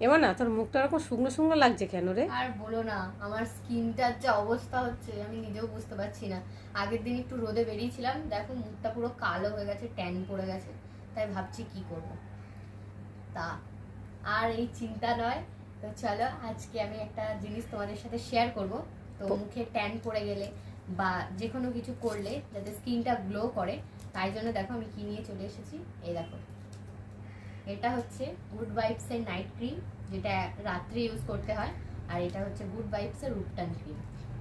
এবার না তোর মুখটা এরকম শুকনো শুকনো লাগছে কেন রে? আর বলো না আমার স্কিনটার যে অবস্থা হচ্ছে আমি নিজেও বুঝতে পারছি না। আগের দিন একটু রোদে বেরিয়েছিলাম দেখো মুখটা পুরো কালো হয়ে গেছে ট্যান পড়ে গেছে তাই ভাবছি কি করব? তা আর এই চিন্তা নয় তো চলো আজকে আমি একটা জিনিস তোমাদের সাথে শেয়ার করব। তো মুখে ট্যান পড়ে গেলে বা যে কোনো কিছু করলে যাতে স্কিনটা গ্লো করে তাই জন্য দেখো আমি কি নিয়ে চলে এসেছি এই দেখো। এটা হচ্ছে গুড এর নাইট ক্রিম যেটা রাত্রে ইউজ করতে হয়, আর এটা হচ্ছে গুড এর রূপটান ক্রিম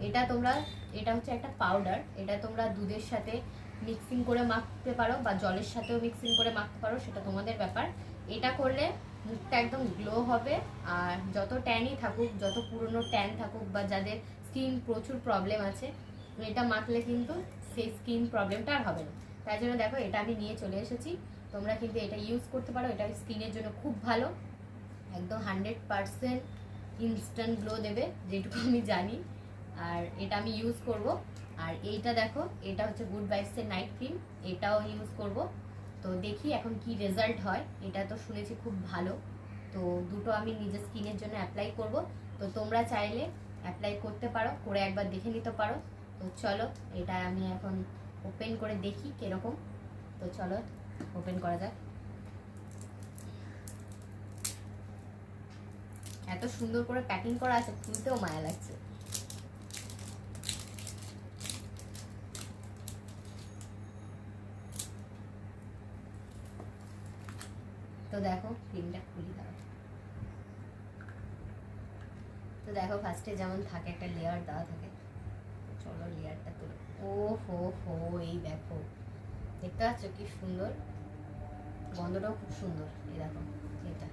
এটা তোমরা, এটা হচ্ছে একটা পাউডার এটা তোমরা দুধের সাথে মিক্সিং করে মাখতে পারো, বা জলের সাথেও মিক্সিং করে মাখতে পারো, সেটা তোমাদের ব্যাপার। এটা করলে মুখটা একদম গ্লো হবে, আর যত ট্যানই থাকুক, যত পুরনো ট্যান থাকুক, বা যাদের স্কিন প্রচুর প্রবলেম আছে, এটা মাখলে কিন্তু সেই স্কিন প্রবলেমটা আর হবে না। তাই জন্য দেখো, এটা আমি নিয়ে চলে এসেছি। তোমরা কিন্তু এটা ইউজ করতে পারো। এটা স্কিনের জন্য খুব ভালো। একদম হান্ড্রেড পারসেন্ট ইনস্ট্যান্ট গ্লো দেবে, যেটুকু আমি জানি। আর এটা আমি ইউজ করব। আর এইটা দেখো, এটা হচ্ছে গুড ভাইবসের নাইট ক্রিম এটাও ইউজ করব। তো দেখি এখন কি রেজাল্ট হয়। এটা তো শুনেছি খুব ভালো। তো দুটো আমি নিজের স্কিনের জন্য অ্যাপ্লাই করব। তো তোমরা চাইলে অ্যাপ্লাই করতে পারো, করে একবার দেখে নিতে পারো। তো চলো, এটা আমি এখন ওপেন করে দেখি কীরকম। তো চলো ওপেন করা যাক। এত সুন্দর করে প্যাকিং করা আছে খুলতেও মায়া লাগছে। তো দেখো ক্রিমটা খুলি দাও। তো দেখো ফার্স্টে যেমন থাকে, একটা লেয়ার দেওয়া থাকে। চলো লেয়ারটা তুলো ও হো হো, এই দেখো। দেখতে পাচ্ছ কি সুন্দর? গন্ধটাও খুব সুন্দর দেখো, এটা।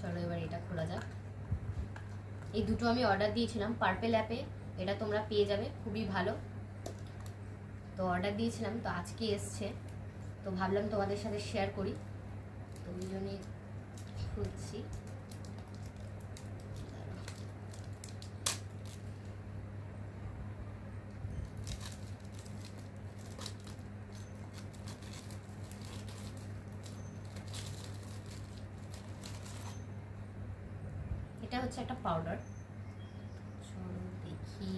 চলো এবার এটা খোলা যাক। এই দুটো আমি অর্ডার দিয়েছিলাম পার্পেল অ্যাপে এটা তোমরা পেয়ে যাবে, খুবই ভালো। তো অর্ডার দিয়েছিলাম, তো আজকে এসছে। তো ভাবলাম তোমাদের সাথে শেয়ার করি। তো ওই জন্যই খুঁজছি। এটা হচ্ছে একটা পাউডার দেখি।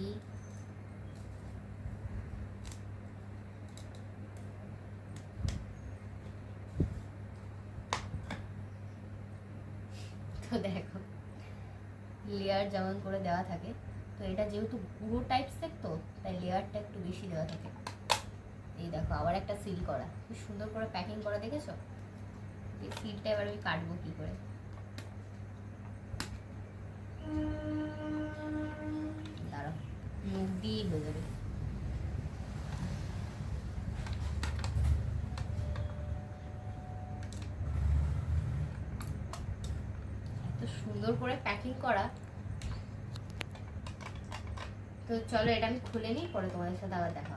তো দেখো লেয়ার যেমন করে দেওয়া থাকে, তো এটা যেহেতু পুরো টাইপ সেট তো, তাই লেয়ারটা একটু বেশি দেওয়া থাকে। এই দেখো, আবার একটা সিল করা। খুব সুন্দর করে প্যাকিং করা, দেখেছ? সিলটা এবার আমি কাটবো কি করে? দাঁড়াও, মুখ দিয়েই হয়ে যাবে। সুন্দর করে প্যাকিং করা। তো চলো এটা আমি খুলে নিই, পরে তোমাদের সাথে আবার দেখা